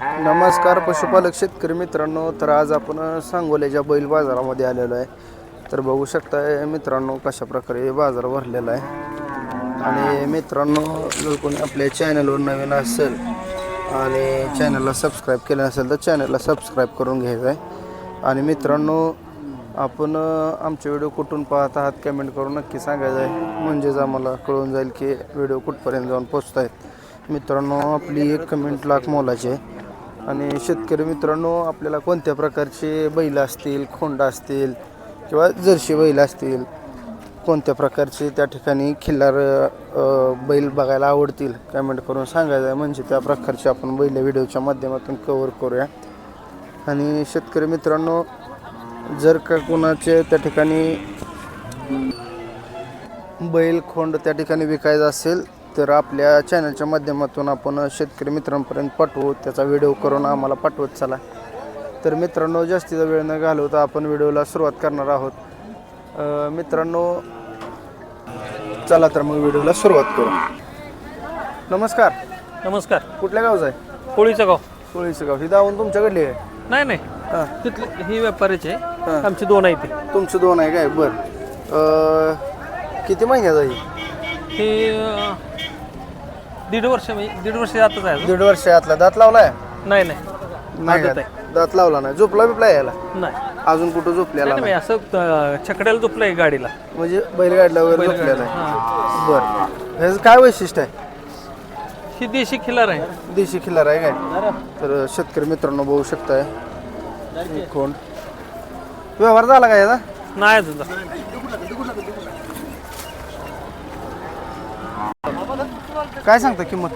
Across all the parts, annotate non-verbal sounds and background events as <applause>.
नमस्कार पशुपालक शेतकरी मित्रांनो तर आज आपण सांगोल्याच्या बैल बाजारामध्ये आलेलो आहे. तर बघू शकता मित्रांनो कशा प्रकारे बाजार भरलेला आहे. आणि मित्रांनो जर कोणी आपल्या चॅनलवर नवीन असेल आणि चॅनलला सबस्क्राईब केलं नसेल तर चॅनलला सबस्क्राईब करून घ्यायचं आहे. आणि मित्रांनो आपण आमचे व्हिडिओ कुठून पाहत आहात कमेंट करून नक्की सांगायचं आहे. म्हणजेच आम्हाला कळून जाईल की व्हिडिओ कुठपर्यंत जाऊन पोचत आहेत मित्रांनो आपली एक कमेंट लाख मोलाची आहे. आणि शेतकरी मित्रांनो आपल्याला कोणत्या प्रकारचे बैल असतील खोंड असतील किंवा जर्शी बैल असतील कोणत्या प्रकारचे त्या ठिकाणी खिल्लार बैल बघायला आवडतील कमेंट करून सांगायचं आहे. म्हणजे त्या प्रकारचे आपण बैल व्हिडिओच्या माध्यमातून कवर करूया. आणि शेतकरी मित्रांनो जर का कोणाचे त्या ठिकाणी बैल खोंड त्या ठिकाणी विकायचा असेल तर आपल्या चॅनलच्या माध्यमातून आपण शेतकरी मित्रांपर्यंत पाठवू. त्याचा व्हिडिओ करून आम्हाला पाठवत चला. तर मित्रांनो जास्तीचा वेळ न घालवता आपण व्हिडिओला सुरुवात करणार आहोत. मित्रांनो चला तर मग व्हिडिओला सुरुवात करू. नमस्कार. नमस्कार. कुठल्या गावचं आहे? कोळीचं गाव. कोळीचं गाव. ही दावून तुमच्याकडली आहे? नाही नाही. हां. तिथले ही व्यापारीचे आमचे दोन आहेत ते. तुमचं दोन आहे काय? बरं. किती महिन्याचा आहे हे दीड वर्ष म्हणजे दीड वर्ष जातच आहे. दीड वर्ष आतला. दात लावलाय? नाही नाही. नाही आदत का? दात लावला नाही. झोपला बिपला यायला? नाही. अजून कुठं झोपलेला नाही, नाही असं अं, छकड्याला झोपलंय गाडीला. म्हणजे बैलगाडीला वगैरे झोपलेला आहे? बरं. ह्याचं काय वैशिष्ट्य आहे? ही देशी खिलार आहे. देशी खिल्लार आहे काय? तर शेतकरी मित्रांनो बघू शकताय. कोण? व्यवहार झाला का याचा? नाही अजून. काय सांगता किंमत?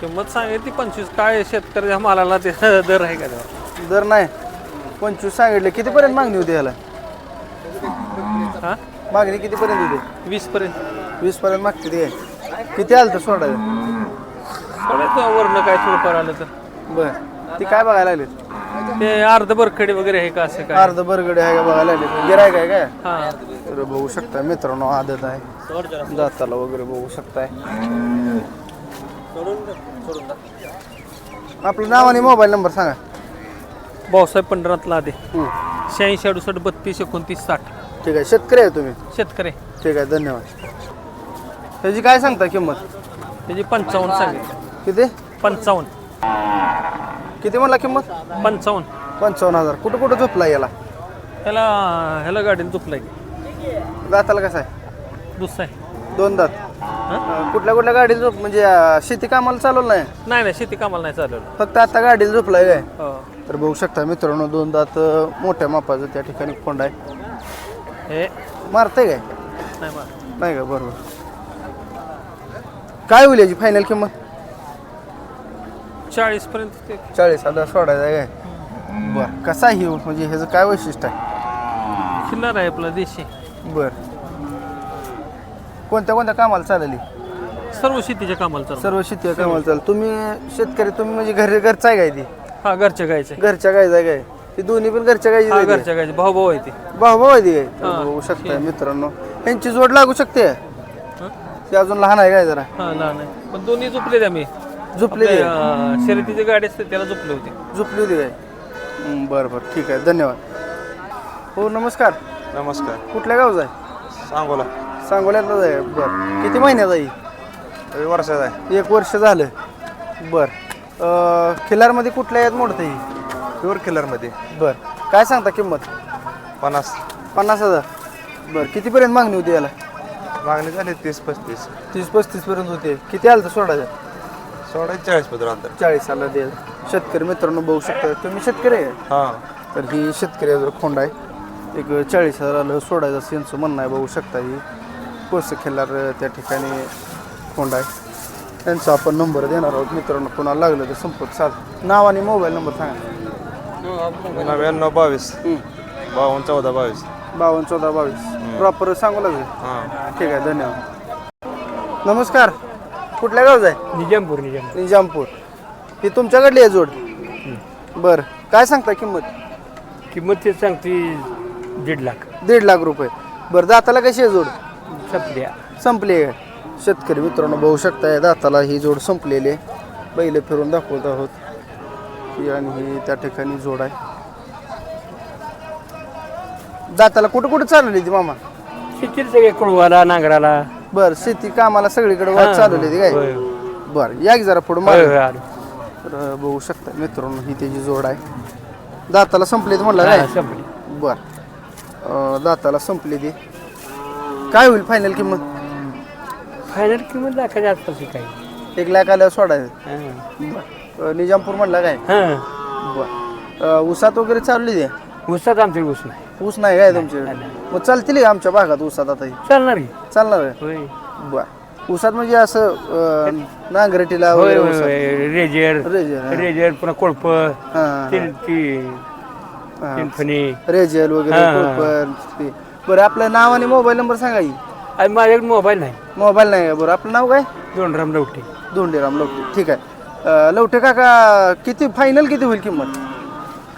किंमत सांगितली पंचवीस. काय शेतकऱ्याच्या मालाला ते <laughs> दर आहे का दर नाही. पंचवीस सांगितले. कितीपर्यंत मागणी होती याला? हा? मागणी कितीपर्यंत होती? वीस पर्यंत वीस पर्यंत मागते ते. किती आलं तर सोडायचं? थोडं वरनं काय थोडंफार आलं तर. बरं. ती काय बघायला लागले ते अर्ध बरखडे वगैरे आहे का असं काय? अर्ध बरगडे आहे का बघायला लागले. गिराय काय काय? हा. तर बघू शकताय मित्रांनो आदत आहे. दाताला वगैरे बघू शकताय. आपलं नाव आणि मोबाईल नंबर सांगा. भाऊसाहेब पंढरातला आधी हं. शहाऐंशी अडुसष्ट बत्तीस एकोणतीस साठ. ठीक आहे. शेतकरी आहे तुम्ही? शेतकरी. ठीक आहे. धन्यवाद. त्याची काय सांगता किंमत? त्याची पंचावन्न सांगितलं किती? पंचावन्न. किती म्हणला किंमत? पंचावन्न. पंचावन्न हजार. कुठं कुठं झोपला याला? ह्याला ह्याला गाडीला झोपलाय. दाताला कसं आहे? दुसरा आहे. दोन दात. अं, कुठल्या कुठल्या गाडीला झोप म्हणजे अं, शेती कामाला चालवलं नाही? नाही नाही शेती कामाला नाही चालवलं. फक्त आता गाडीला झोपलाय काय? हो. तर बघू शकता मित्रांनो दोन दात अं, मोठ्या मापाचं त्या ठिकाणी खोंड आहे. हे? मारते काय? नाही का? बरोबर. काय होईल याची फायनल किंमत? चाळीस पर्यंत ते. चाळीस हजार सोडायचं आहे काय? बरं कसा आहे? म्हणजे ह्याचं काय वैशिष्ट्य आहे? खिल्लार आहे आपला देशी. बरं. कोणत्या कोणत्या कामाला चालेल? ही? सर्व शेतीच्या कामाला चालू सर्व शेती कामाला चालेल. तुम्ही शेतकरी तुम्ही म्हणजे घरी घरचा आहे काय ती? हा घरच्या गायचे घरच्या गायचा काय? ती दोन्ही पण घरच्या गायची हा घरच्या गायचे भाऊ भाऊ आहे ते. भाऊ भाऊ आहे ती तर हा. बघू शकताय मित्रांनो. यांची जोड लागू शकते? हं? ती अजून लहान आहे काय जरा? हा लहान आहे. पण दोन्ही झोपले आम्ही. झोपली आपले, अं, शर्यतीची गाडी असते त्याला झोपले होते. झोपली होती काय? हं, बरं बरं. ठीक आहे धन्यवाद. हो नमस्कार. नमस्कार. कुठल्या गावचा आहे? सांगोला. सांगोल्यातलाच आहे बरं. किती महिन्याचा आहे? वर्षाचा आहे. एक वर्ष झालं. बरं. अं, खिलारमध्ये कुठल्या यात मोडतं ही प्युअर किलरमध्ये बरं. काय सांगता किंमत? पन्नास. पन्नास हजार. बरं. कितीपर्यंत मागणी होती याला? मागणी झाली तीस पस्तीस. तीस पस्तीस पर्यंत होते. किती आलं तर सोडायचं? चाळीस पत्र अंतर चाळीस आला दे शेतकरी मित्रांनो बघू शकता तुम्ही शेतकरी आहे? हां. तर ही शेतकऱ्याचा खोंड आहे. एक चाळीस हजाराला सोडायचं असं यांचं म्हणणं आहे बघू शकता ही. कोस खिल्लार त्या ठिकाणी खोंड आहे. त्यांचा आपण नंबर देणार आहोत. मित्रांनो कोणाला लागलं तर संपर्क साध. नाव आणि मोबाईल नंबर सांगा. नव्याण्णव बावीस. बावन्न चौदा बावीस. बावन्न चौदा बावीस. प्रॉपर सांगू लागेल? हां. ठीक आहे धन्यवाद. नमस्कार. कुठल्या गावचं आहे? निजामपूर निजामपूर. निजामपूर. ही तुमच्याकडली आहे जोड? बरं. काय सांगता किंमत? किंमत ते सांगते दीड लाख. दीड लाख रुपये. बरं दाताला कशी आहे जोड? सपल्या संपली आहे शेतकरी मित्रांनो बघू शकताय दाताला ही जोड संपलेली आहे. बैल फिरून दाखवत आहोत. ही आणि ही त्या ठिकाणी जोड आहे. दाताला कुठं कुठं चालवली ती मामा? शेतीत सगळे कुळवाला नांगराला. बर शेती कामाला सगळीकडे वाद चालवली ती काय? होय. बर या की जरा पुढे होय, होय, आलो. तर बघू शकता मित्रांनो ही त्याची जोड आहे. दाताला संपली ती म्हणलं काय? संपली. बर अं, दाताला संपली ती. काय होईल फायनल किंमत? फायनल किंमत लाखाच्या आसपास आहे काही. एक लाख आल्यावर सोडायचं. हा. बर अं, निजामपूर म्हणला काय? हा. बर अं, ऊसात वगैरे चालली ते? ऊसात आमचे ऊस नाही. ऊस नाही काय तुमचे? मग चालतील आमच्या भागात ऊसात आता? ही? चालणार की. चालणार आहे? होय. बर. ऊसात म्हणजे असं अं, नांगरटीला होय वगैरे होय ऊसात. होय. रेजर. रेजर, हा. रेजर पुन्हा कोळप हा, हा, तीन हा. रेजल वगैरे हा, हा. कोपर, ते. बरं आपलं नाव आणि मोबाईल नंबर सांगा की. आणि माझ्याकडे मोबाईल नाही. मोबाईल नाही का बरं आपलं नाव काय? दोन राम लवटे. दोंडीराम लवटे. ठीक आहे. अं, लवटे काका किती फायनल किती होईल किंमत?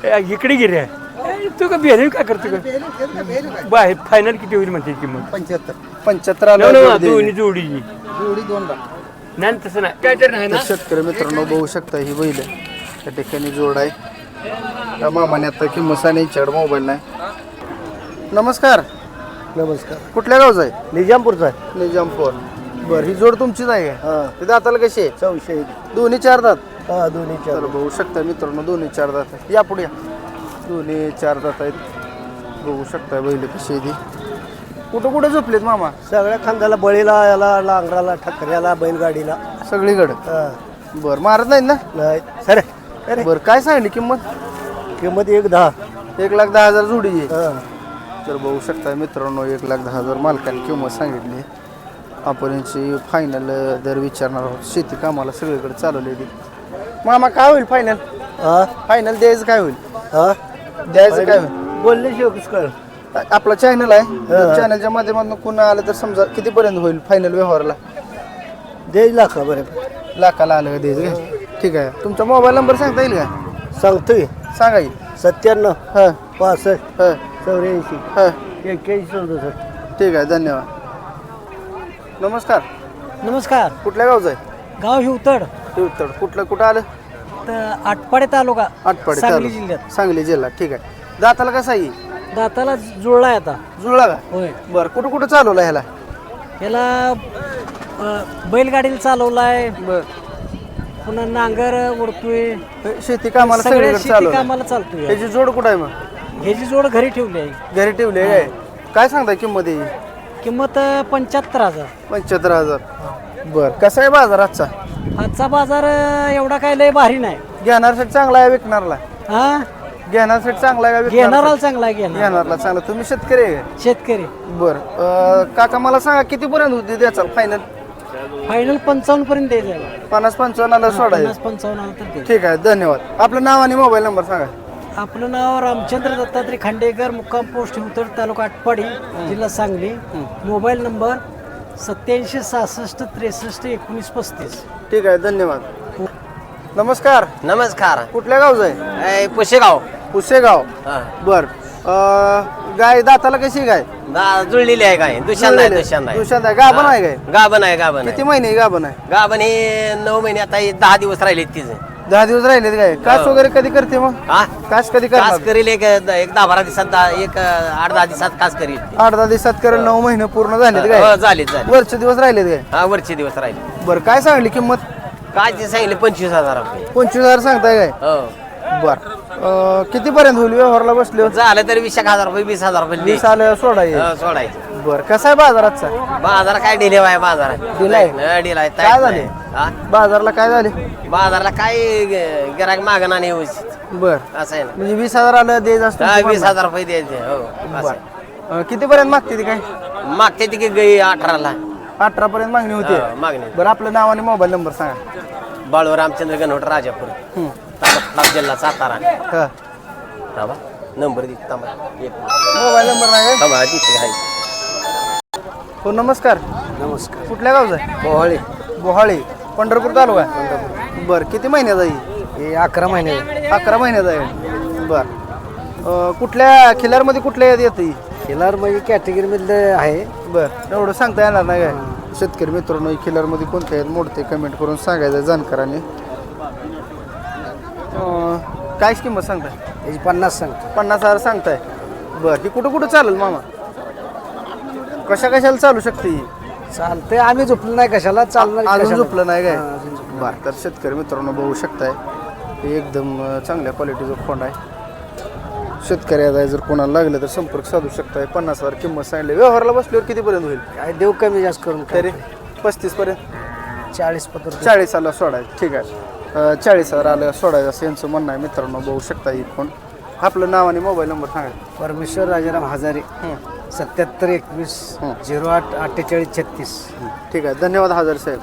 ए, इकडे गिरे तू का बिहारी काय करतो का? बाहेर फायनल किती होईल म्हणते किंमत पंच्याहत्तर. पंच्याहत्तर नाही, आलं नाही, जोडी दोन्ही द्यायची. जोडीची. जोडी दोन लाख नाही तसं नाही. काय तर नाही तर ना शेतकरी मित्रांनो बघू शकता ही बैल आहे. त्या ठिकाणी जोड आहे. त्या मामाने आता किंमत सांगितली मोबाईल नाही. नमस्कार. नमस्कार. कुठल्या गावचा आहे? निजामपूरचा आहे. निजामपूर. बरं. ही जोड तुमचीच आहे हा. ते दाताला कशी आहे? चौशे. दोन्ही चार दात? हा दोन्ही चार. तर बघू शकता मित्रांनो दोन्ही चार दात. या पुढे या. दोन्ही चार दात आहेत. बघू शकता बैल कशी आहे ती. कुठं कुठं झोपलेत मामा? सगळ्या खांद्याला बळीला याला लांगराला ठकऱ्याला बैलगाडीला. सगळीकडे? हा. बरं मारत नाहीत ना? नाही. सर अरे. बरं काय सांगली किंमत? किंमत एक दहा. एक लाख दहा हजार जोडीची हा. तर बघू शकता मित्रांनो एक लाख दहा हजार मालकाने किंमत सांगितली. आपण यांची फायनल दर विचारणार आहोत. शेती कामाला सगळीकडे चालवलेली. मामा काय होईल फायनल हा? फायनल द्यायचं काय होईल? हा? द्यायचं काय? कसं कळ. आपला चॅनल आहे. चॅनलच्या माध्यमातून कुणा आलं तर समजा कितीपर्यंत होईल फायनल व्यवहारला? द्यायला लाखा बरं लाखाला आलं का द्यायचं काय ठीक आहे. तुमचा मोबाईल नंबर सांगता येईल का? सांगतोय. सांगा सत्त्याण्णव हां. पासष्ट हां. चौऱ्याऐंशी हां. एक्क्याऐंशी सदुसष्ट ठीक आहे धन्यवाद. नमस्कार. नमस्कार. कुठल्या गावचं आहे? गाव हिवतड. तीर्थड कुठलं कुठं आलं? तर आटपाडे तालुका आटपाडी सांगली तालुका. जिल्ह्यात. सांगली जिल्हा ठीक आहे. दाताला कसा आहे? दाताला जुळलाय आता. जुळला का? होय. बरं कुठं कुठं चालवला ह्याला? याला अ, बैलगाडीला चालवलाय. बर. पुन्हा नांगर ओढतोय शेती कामाला सगळ्या सगळीकडे शेती चालवलं कामाला चालतोय. ह्याची जोड कुठं आहे मग? ह्याची जोड घरी ठेवली आहे. घरी ठेवली आहे काय? काय सांगताय किंमत याची किंमत पंच्याहत्तर हजार. पंच्याहत्तर हजार. बर कसा आहे बाजार आजचा? आजचा बाजार अ, एवढा काय लय भारी नाही. घेणारसाठी चांगला आहे विकणारला. हा? घेण्यासाठी चांगला आहे का विकणारसाठी? घेणाराला चांगला आहे घेणार घेणारला चांगला. तुम्ही शेतकरी आहे का? शेतकरी. बर. अं, काका मला सांगा किती पर्यंत होती द्याचा फायनल फायनल पंचावन्न पर्यंत द्यायचं पन्नास पंचावन्नला सोडायचं पन्नास पंचावन्न आलं तर. ठीक आहे धन्यवाद. आपलं नाव आणि मोबाईल नंबर सांगा. आपलं नाव रामचंद्र दत्तात्रय खांडेकर मुक्काम पोस्ट हिवतड तालुका आटपाडी जिल्हा सांगली. मोबाईल नंबर सत्याऐंशी सहासष्ट त्रेसष्ट एकोणीस पस्तीस. ठीक आहे धन्यवाद. नमस्कार. नमस्कार. कुठल्या गावचं आहे? ए, पुशेगाव. पुसेगाव हा. बर. अं, गाय दाताला कशी गाय? गा जुळलेली आहे काय दुशांत आहे दुशांत आहे. दुशांत आहे. गाभण आहे काय गाभण आहे गाभण किती आहे महिने गाभण आहे? गाभण हे नऊ महिने आता हे दहा दिवस राहिले तिचे. दहा दिवस राहिलेत काय? कास वगैरे कधी करते मग? हा? कास कधी कास करणार करील एक एक दहा बारा दिवसात दहा- एक आठ दहा दिवसात कास करील. आठ दहा दिवसात करेल नऊ महिने पूर्ण झालेत हो, काय झाले झाले वरचे दिवस राहिलेत काय? हा वरचे दिवस राहिले. बर काय सांगली किंमत? काय ते सांगितले पंचवीस हजार रुपये. पंचवीस हजार सांगताय काय? हो. बर. किती पर्यंत होईल? व्यवहारला बसले झालं तरी वीस एक हजार रुपये वीस हजार रुपये वीस. आलं सोडा. हो, सोडायचे बर कसा आहे बाजारातचा बाजार काय डिले आहे बाजार डिले? डिले आहे काय झाले? बाजारला काय झाले? बाजारला काय गिराक मागणं आणि व्यवस्थित. बर. असं आहे ना. म्हणजे वीस हजार आलं द्यायचं असतं हा. वीस हजार रुपये द्यायचे हो असं आहे. किती पर्यंत मागते ती काय? मागते ती की गई अठराला. अठरा पर्यंत मागणी होती. मागणी बरं आपलं नाव आणि मोबाईल नंबर सांगा. बाळू रामचंद्र गणवट राजापूर. हं. तालुका जिल्हा सातारा. हा. थांबा. नंबर दे थांबा. एक मोबाईल नंबर नाही? थांबा हो नमस्कार. नमस्कार. कुठल्या गावचा आहे? मोहळे बोहाळी पंढरपूर तालुका बर किती महिन्यात आहे? हे अकरा महिने. अकरा महिन्यात आहे. बर. कुठल्या खिलारमध्ये कुठल्या यात येते? खिलार म्हणजे कॅटेगरी मधलं आहे. बर एवढं सांगता येणार नाही काय? शेतकरी मित्रांनो खिलारमध्ये कोणत्या आहेत मोडते कमेंट करून सांगायचं जाणकारांनी. काय किंमत सांगताय? याची पन्नास सांगतो. पन्नास हजार सांगताय. बरं ही कुठं कुठं चालेल मामा? कशा कशाला चालू शकते ही? चालतंय. आम्ही झोपलो नाही कशाला चालणार अजून कशाला? झोपलं नाही काय? हा, अजून झोपलं बरं तर शेतकरी मित्रांनो बघू शकताय हे एकदम अं, चांगल्या क्वालिटीचं खोंड आहे. शेतकऱ्याला जर कोणाला लागलं तर संपर्क साधू शकताय. पन्नास हजार किंमत सांगली व्यवहाराला बसल्यावर कितीपर्यंत होईल? काय देऊ कमी जास्त करून तरी पस्तीस पर्यंत? चाळीस पत्र चाळीस आला सोडायचं ठीक आहे. अं, चाळीस हजार आलं सोडायचं असं यांचं म्हणणं आहे. मित्रांनो बघू शकता ही फोन आपलं नाव आणि मोबाईल नंबर सांगा. परमेश्वर राजाराम हजारे सत्याहत्तर एकवीस झिरो आठ अठ्ठेचाळीस छत्तीस. ठीक आहे धन्यवाद हजार साहेब.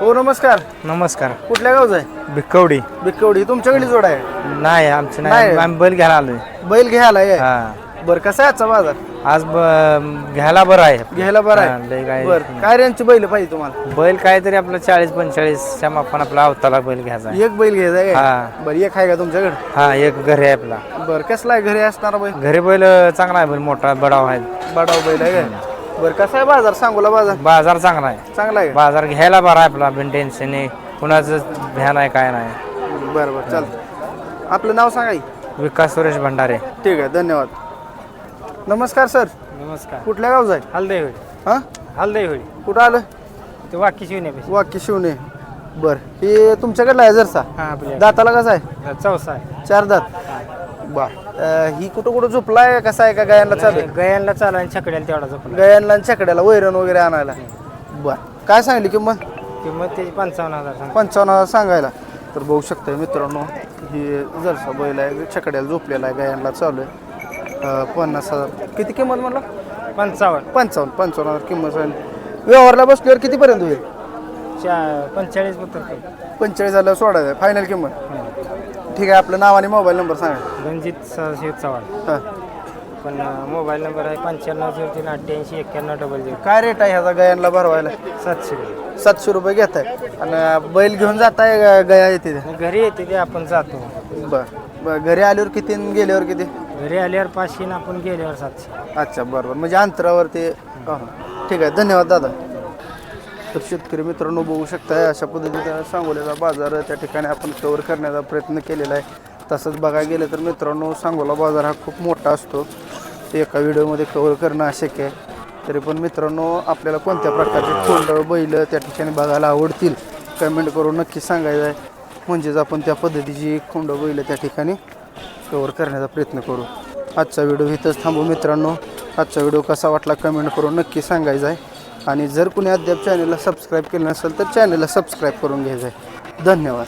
हो नमस्कार. नमस्कार. कुठल्या गावचा आहे? भिकवडी बिक्कवडी तुमच्याकडे जोड आहे? नाही आमचं नाही. नाही. आम्ही बैल घ्यायला आलोय. बैल घ्यायला आहे? हा. बरं कसा आहे आजचा बाजार? आज ब- घ्यायला बरं आहे. घ्यायला बरं हा, लय आहे काय- बरं. काय रेंजची बैल पाहिजे तुम्हाला? बैल काहीतरी आपलं चाळीस पंचेचाळीसच्या मापान आपला अवताला बैल घ्यायचा आहे. एक बैल घ्यायचा आहे हा. बरं एक आहे का तुमच्याकडे? हा एक घरी आहे आपला. बरं कसला आहे? घरी असणारा बैल? घरी बैल चांगला आहे बैल मोठा बडाव आहे. बडाव बैल आहे काय बरं कसा आहे बाजार? सांगोला बाजार. बाजार चांगला आहे. चांगला आहे बाजार घ्यायला बरा आहे आपला बिन टेन्शन नाही. कुणाचं ध्यान आहे काय नाही? बरं बरं चालतं आपलं नाव सांगा की. विकास सुरेश भंडारे. ठीक आहे धन्यवाद. नमस्कार सर. नमस्कार. कुठल्या गावचा आहे? हलदय होईल हां? हलदय होईल कुठं आलं? ते वाकी शिवण्यापेक्षा वाक्य शिवणे. बरं. हे तुमच्याकडला आहे जरसा? हा आपल्या. दाताला कसा आहे? चौसा आहे. चार दात. बा ही कुठं कुठं झोपलाय? कसा आहे का गायांना चालू? आहे? गयांना चालू आणि छकड्याला तेवढा झोपला गायांना आणि छकड्याला वैरण वगैरे आणायला. बर. काय सांगली किंमत? किंमत त्याची पंचावन्न हजार सांग पंचावन्न हजार सांगायला. तर बघू शकता मित्रांनो ही जरसा बैल आहे छकड्याला झोपलेला आहे गायांना चालू आहे. पन्नास हजार. किती किंमत म्हणलं? पंचावन्न. पंचावन्न पंचावन्न हजार किंमत सांगली व्यवहारला बसल्यावर कितीपर्यंत होईल? चा पंचेचाळीस पत्र पंचेचाळीस झालं सोडायचं फायनल किंमत. ठीक आहे आपलं नाव आणि मोबाईल नंबर सांगा. रणजित सदाशिव चव्हाण. हां. पण मोबाईल नंबर आहे पंच्याण्णव झिरो तीन अठ्ठ्याऐंशी एक्क्याण्णव डबल झिरो. काय रेट आहे ह्याचा गायांना भरवायला? सातशे रुपये. सातशे रुपये घेत आहे आणि बैल घेऊन जाताय ग- गया येते? घरी येते ते आपण जातो. बर बर. घरी आल्यावर किती आणि गेल्यावर किती? घरी आल्यावर पाचशे आणि आपण गेल्यावर सातशे. अच्छा बरं बरं म्हणजे अंतरावरती हा, हा. ठीक आहे धन्यवाद दादा. तर शेतकरी मित्रांनो बघू शकताय अशा पद्धतीचा सांगोल्याचा बाजार त्या ठिकाणी आपण कवर करण्याचा प्रयत्न केलेला आहे. तसंच बघायला गेलं तर मित्रांनो सांगोला बाजार हा खूप मोठा असतो. ते एका व्हिडिओमध्ये कवर करणं अशक्य आहे. तरी पण मित्रांनो आपल्याला कोणत्या प्रकारचे खोंड बैल त्या ठिकाणी बघायला आवडतील कमेंट करून नक्की सांगायचं आहे. म्हणजेच आपण त्या पद्धतीची खोंड बैल त्या ठिकाणी कवर करण्याचा प्रयत्न करू. आजचा व्हिडिओ इथंच थांबू मित्रांनो. आजचा व्हिडिओ कसा वाटला कमेंट करून नक्की सांगायचा आहे. आणि जर कुणी अद्याप चॅनलला सबस्क्राईब केलं नसेल तर चॅनलला सबस्क्राईब करून घ्यायचं आहे. धन्यवाद.